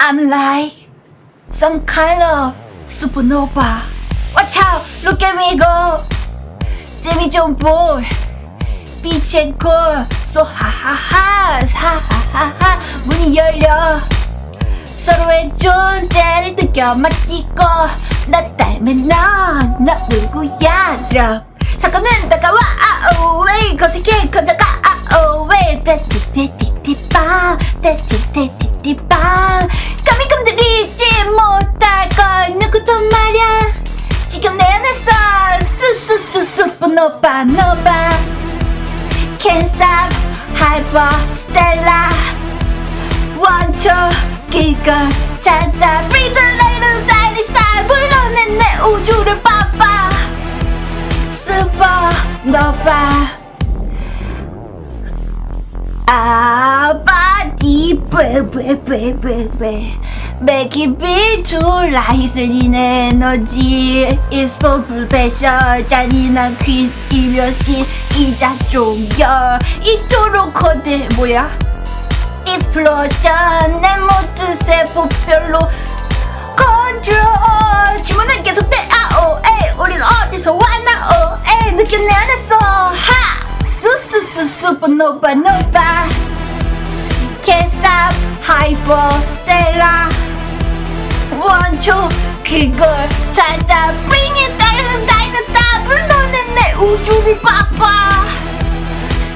I'm like some kind of supernova. Watch out, look at me go. 재미 좀 볼. 빛의 골. So 하하하, 하하하하. 문이 열려. 서로의 존재를 느껴 마치고 나 닮은 넌, 너 누구야? 럼 사건은 다가와 아오웨이 거세게 커져가 아오웨이 떼띠떼띠띠빵 떼띠떼띠띠빵 수수수 수퍼노바 노바 Can't stop hyper stella 원초 그걸 찾아 Breathe the light of tiny star 불러낸 내 우주를 봐봐 Supernova 아 베베베베베 Make it to 라이슬 린 에너지 Is for profession 잔인한 퀸 이며시 이자 종결 이토록 거대 뭐야? 익스플로션 내 모든 세포별로 컨트롤 지문은 계속돼 아오에 우린 어디서 왔나 오에 느껴 내 안에서 하 수수수 슈퍼노바 노바 Can't stop hyper stella 원초 그걸 찾아. Bring it 다른 다이너스타. 불러낸 내 우주를 봐봐.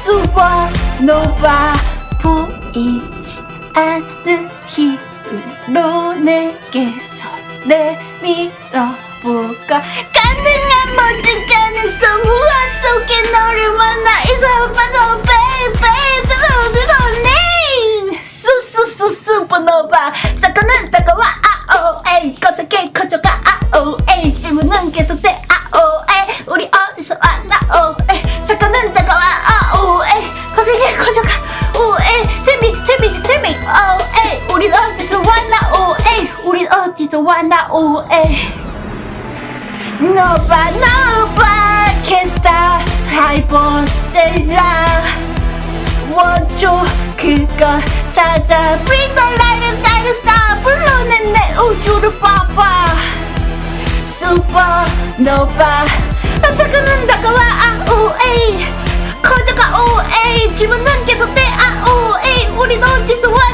슈퍼노바 보이지 않는 힘으로 내게서 내밀어볼까? 가능한 모든 가능성. 무한 속에 너를 만나. 이사람 반성 오에이 Nova Nova Can't stop Hyperstella 원초 그걸 찾아 Bring the light and light star 불러낸 내 우주를 봐봐 Supernova 반짝이는 다가와 아오에이 커져가 오에이 질문은 계속돼 아오에이 우린 어디서 왔